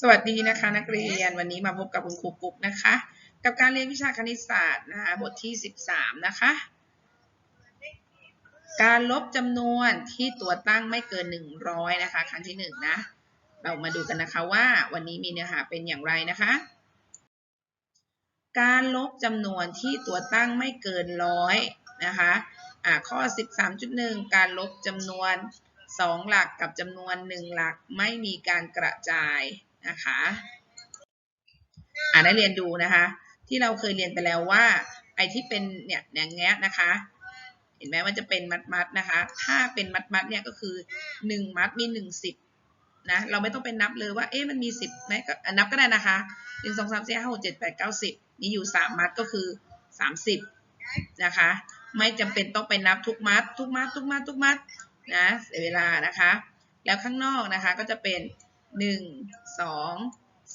สวัสดีนะคะนักเรียนวันนี้มาพบกับคุณครูกุ๊กนะคะ กับการเรียนวิชาคณิตศาสตร์นะคะบทที่ 13 นะคะ การลบจำนวนที่ตัวตั้งไม่เกิน 100 นะคะ ครั้งที่1นะเรามาดูกันนะคะว่าวันนี้มีเนื้อหาเป็นอย่างไรนะคะ การลบจำนวนที่ตัวตั้งไม่เกินร้อยนะคะอ่าข้อ 13.1 การลบจำนวน 2 หลักกับจำนวน 1 หลักไม่มีการกระจาย นะคะอ่าได้เรียนดูนะคะ ที่เราเคยเรียนไปแล้วว่า ไอ้ที่เป็นเนี่ยอย่างเงี้ยนะคะ เห็นไหมมันจะเป็นมัดมัดๆนะคะ ถ้าเป็นมัดมัดๆเนี่ยก็คือ1มัดมี1สิบนะเราไม่ต้องเป็นนับเลยว่าเอ๊ะมันมี10ไหมก็นับก็ได้นะคะ1 2 3 4 5 6 7 8 9 10มีอยู่3มัดก็คือ30นะคะ ไม่จำเป็นต้องไปนับทุกมัด ทุกมัดทุกมัดทุกมัดนะเสียเวลานะคะ แล้วข้างนอกนะคะก็จะเป็น 1 2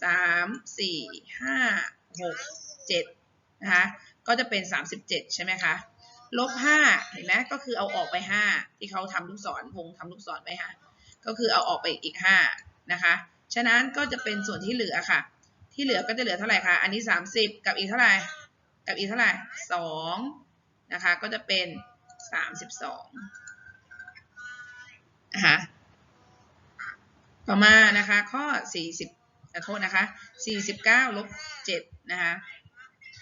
3 4 5 6 7นะคะก็จะเป็น 37 ใช่ไหมคะลบ5เห็นไหมก็คือเอาออกไป 5 ที่เขาทำลูกศรพงทำลูกศรไปค่ะก็คือเอาออกไปอีก5นะคะฉะนั้นก็จะเป็นส่วนที่เหลือค่ะ ที่เหลือก็จะเหลือเท่าไหร่คะอันนี้ 30 กับอีกเท่าไหร่กับอีกเท่าไหร่2นะคะก็จะเป็น 32นะคะ ต่อมานะคะข้อ 40ขอโทษนะคะ49ลบ7นะคะ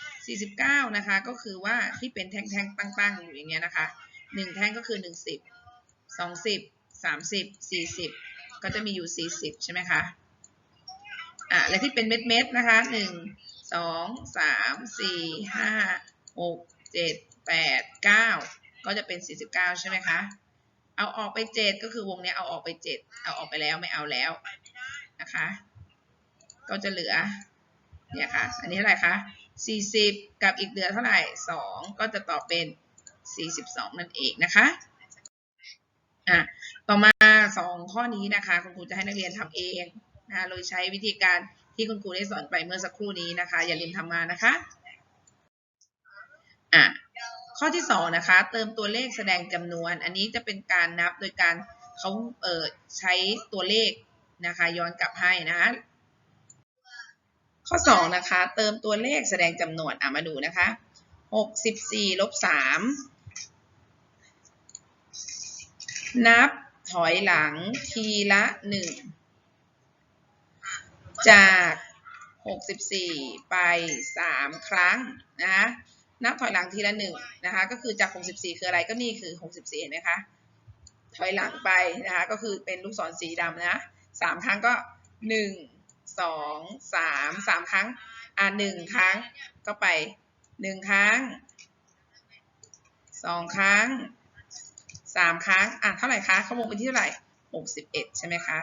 49นะคะก็คือว่าที่เป็นแท่งๆตั้งๆอยู่อย่างเงี้ยนะคะ1แท่งก็คือ1 0 20 30 40 ก็จะมีอยู่ 40 ใช่ไหมคะอะและที่เป็นเม็ดๆนะคะ 1 2 3 4 5 6 7 8 9 ก็จะเป็น 49 ใช่ไหมคะ เอาออกไป7ก็คือวงนี้เอาออกไป7เอาออกไปแล้วไม่เอาแล้วนะคะ ก็จะเหลือเนี่ยค่ะ อันนี้เท่าไหร่คะ40 กับอีกเหลือเท่าไหร่ 2 ก็จะตอบเป็น 42 นั่นเองนะคะอะต่อมา 2 ข้อนี้นะคะ คุณครูจะให้นักเรียนทำเองนะคะโดยใช้วิธีการที่คุณครูได้สอนไปเมื่อสักครู่นี้นะคะ อย่าลืมทำมานะคะอะ ข้อที่2นะคะเติมตัวเลขแสดงจำนวน อันนี้จะเป็นการนับโดยการเขาเใช้ตัวเลขนะคะย้อนกลับให้นะข้อ2นะคะเติมตัวเลขแสดงจำนวนอะมาดูนะคะ64ลบ3นับถอยหลังทีละ 1 จาก 64 ไป 3 ครั้งนะคะ นับถอยหลังทีละ1นะคะ ก็คือจาก 64 คืออะไรก็นี่คือ 64เห็นไหมคะ ถอยหลังไปนะคะ ก็คือเป็นลูกศรสีดำนะสามครั้งก็1สองสามสามครั้ง อ่าหนึ่งครั้งก็ไปหนึ่งครั้งสองครั้งสามครั้ง อะเท่าไหร่คะเขาวงไปที่เท่าไหร่หกสิบเอ็ดใช่ไหมคะ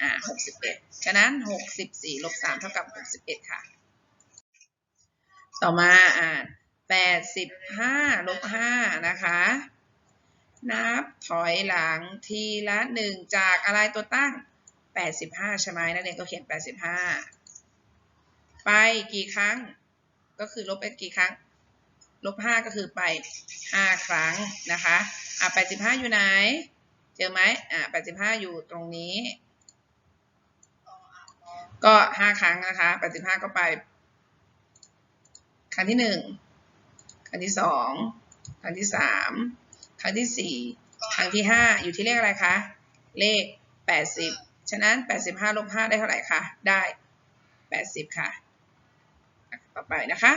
อ่าหกสิบเอ็ดฉะนั้นหกสิบสี่ลบสามเท่ากับหกสิบเอ็ดค่ะ ต่อมาอ่านแปดสิบห้าลบห้านะคะ นับถอยหลังทีละหนึ่งจากอะไรตัวตั้ง85ใช่ไหมนักเรียนก็เขียน85ไปกี่ครั้ง ก็คือลบไปกี่ครั้ง ลบ5ก็คือไป5ครั้งนะคะอะ85อยู่ไหน เจอไหมอะ85อยู่ตรงนี้ ก็5ครั้งนะคะ85ก็ไป ครั้งที่1ครั้งที่2ครั้งที่3ครั้งที่4ครั้งที่5อยู่ที่เลขอะไรคะ เลข80ฉะนั้น85ลบ5ได้เท่าไหร่คะ ได้80ค่ะ ต่อไปนะคะ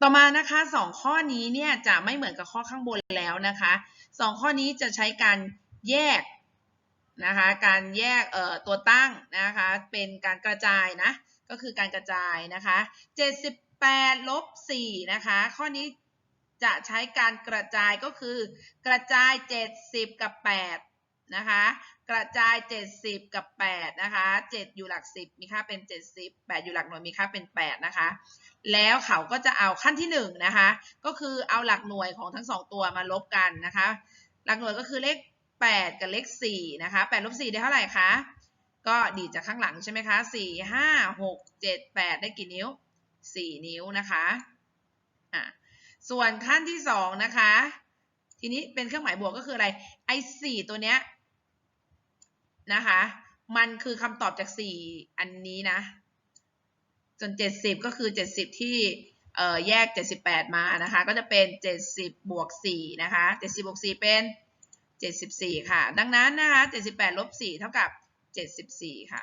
ต่อมานะคะสองข้อนี้เนี่ยจะไม่เหมือนกับข้อข้างบนแล้วนะคะสองข้อนี้จะใช้การแยกนะคะการแยกเอ่อตัวตั้งนะคะเป็นการกระจายนะก็คือการกระจายนะคะ78 ลบ4นะคะ ข้อนี้จะใช้การกระจายก็คือ กระจาย 70 กับ 8 นะคะ กระจาย 70 กับ 8 นะคะ 7 อยู่หลัก 10 มีค่าเป็น 70 8 อยู่หลักหน่วยมีค่าเป็น 8 นะคะ แล้วเขาก็จะเอาขั้นที่ 1 นะคะ ก็คือเอาหลักหน่วยของทั้ง 2 ตัวมาลบกันนะคะ หลักหน่วยก็คือเลข 8 กับเลข 4 นะคะ8ลบ4ได้เท่าไหร่คะ ก็ดีจากข้างหลังใช่ไหมคะ 4 5 6 7 8 ได้กี่นิ้ว 4 นิ้วนะคะอะส่วนขั้นที่2นะคะ ทีนี้เป็นเครื่องหมายบวกก็คืออะไรไอ้4ตัวเนี้ยนะคะ มันคือคำตอบจากสี่อันนี้นะ จนเจ็ดสิบก็คือเจ็ดสิบที่เอ่อแยกเจ็ดสิบแปดมานะคะ ก็จะเป็นเจ็ดสิบบวกสี่นะคะเจ็ดสิบบวกสี่เป็นเจ็ดสิบสี่ค่ะ ดังนั้นนะคะเจ็ดสิบแปดลบสี่เท่ากับเจ็ดสิบสี่ค่ะ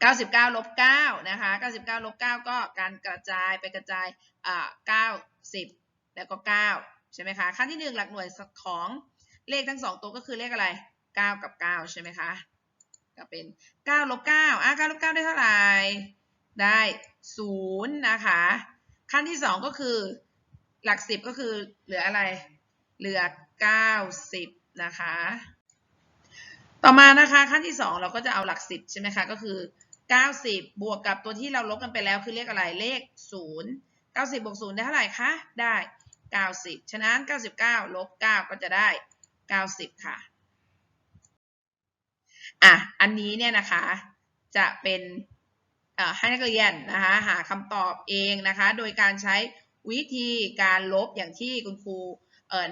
เก้าสิบเก้าลบเก้านะคะเก้าสิบเก้าลบเก้าก็การกระจายไปกระจายอ่าเก้าสิบแล้วก็เก้าใช่ไหมคะขั้นที่หนึ่งหลักหน่วยของเลขทั้งสองตัวก็คือเลขอะไรเก้ากับเก้าใช่ไหมคะก็เป็น9ลบ9อะ9ลบ9ได้เท่าไหร่ได้0นะคะขั้นที่ 2 ก็คือหลัก 10 ก็คือเหลืออะไร เหลือ 90 นะคะ ต่อมานะคะขั้นที่ 2 เราก็จะเอาหลัก 10 ใช่ไหมคะก็คือ 90 บวกกับตัวที่เราลบกันไปแล้วคือเลขอะไรเลข 0 90 บวก 0 ได้เท่าไหร่คะ ได้ 90 ฉะนั้น 99 ลบ 9 ก็จะได้ 90 ค่ะ อะ อันนี้เนี่ยนะคะ จะเป็นให้นักเรียนนะคะ หาคำตอบเองนะคะ โดยการใช้วิธีการลบอย่างที่คุณครู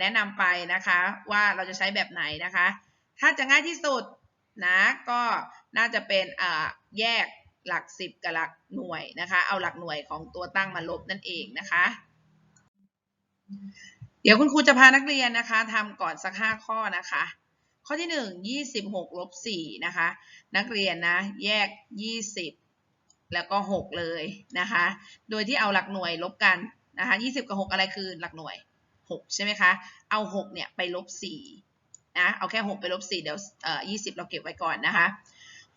แนะนำไปนะคะ ว่าเราจะใช้แบบไหนนะคะ ถ้าจะง่ายที่สุดนะ ก็ น่าจะเป็นแยกหลัก 10 กับหลักหน่วยนะคะ เอาหลักหน่วยของตัวตั้งมาลบนั่นเองนะคะ เดี๋ยวคุณครูจะพานักเรียนนะคะทำก่อนสัก 5 ข้อนะคะ ข้อที่ 1 26ลบ4นะคะ นักเรียนนะแยก 20 แล้วก็ 6 เลยนะคะ โดยที่เอาหลักหน่วยลบกันนะคะ20 กับ 6 อะไรคือหลักหน่วย 6 ใช่ไหมคะ เอา 6 เนี่ยไปลบ4นะ เอาแค่ 6 ไปลบ4เดี๋ยวเอ่อ20 เราเก็บไว้ก่อนนะคะ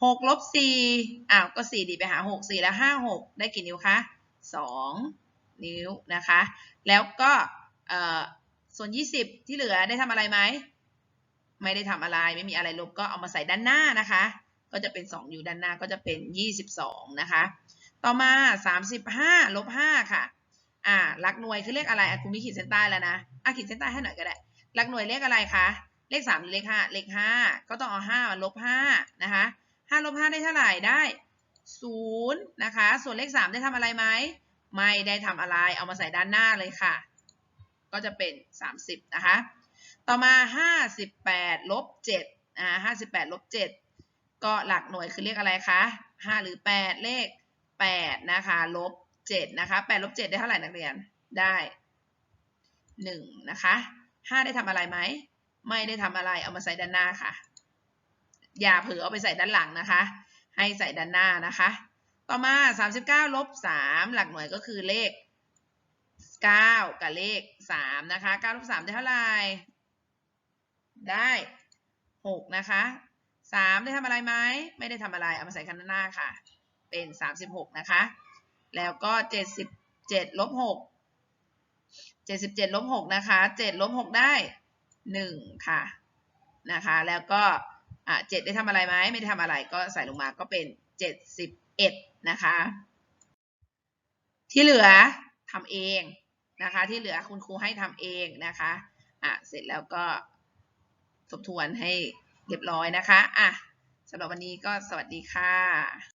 6ลบ4อ้าวก็4ดีไปหา6 4แล้ว5 6ได้กี่นิ้วคะ2นิ้วนะคะ แล้วก็เอ่อส่วน 20 ที่เหลือได้ทำอะไรไหม ไม่ได้ทำอะไรไม่มีอะไรลบก็เอามาใส่ด้านหน้านะคะ ก็จะเป็น 2 อยู่ด้านหน้าก็จะเป็น 22 นะคะ ต่อมา 35ลบ5ค่ะ อ่าหลักหน่วยคือเลขอะไรอะคุณมีขีดเส้นใต้แล้วนะอะขีดเส้นใต้ให้หน่อยก็ได้หลักหน่วยเลขอะไรคะเลข3หรือเลข5เลข5ก็ต้องเอา5มาลบ5นะคะ 5ลบ5ได้เท่าไหร่ได้0นะคะ ส่วนเลข 3 ได้ทำอะไรไหม ไม่ได้ทำอะไร เอามาใส่ด้านหน้าเลยค่ะ ก็จะเป็น 30 นะคะ ต่อมา 58ลบ7อ่า58ลบ7ก็หลักหน่วยคือเลขอะไรคะ 5 หรือ 8 เลข 8 นะคะลบ7นะคะ8ลบ7ได้เท่าไหร่นักเรียน ได้1นะคะ 5 ได้ทำอะไรไหม ไม่ได้ทำอะไร เอามาใส่ด้านหน้าค่ะ อย่าเผลอเอาไปใส่ด้านหลังนะคะ ให้ใส่ด้านหน้านะคะ ต่อมา 39ลบ3หลักหน่วยก็คือเลข 9 กับเลข 3 นะคะ9ลบ3ได้เท่าไหร่ได้ 6 นะคะ 3 ได้ทำอะไรไหมไม่ได้ทำอะไร เอามาใส่คันหน้าค่ะ เป็น 36 นะคะ แล้วก็ 77ลบ6 77ลบ6นะคะ7ลบ6ได้ 1 ค่ะนะคะ แล้วก็ อะเจ็ดได้ทำอะไรไหมไม่ได้ทำอะไรก็ใส่ลงมาก็เป็นเจ็ดสิบเอ็ดนะคะ ที่เหลือทำเองนะคะ ที่เหลือคุณครูให้ทำเองนะคะอะเสร็จแล้วก็ทบทวนให้เรียบร้อยนะคะอะสำหรับวันนี้ก็สวัสดีค่ะ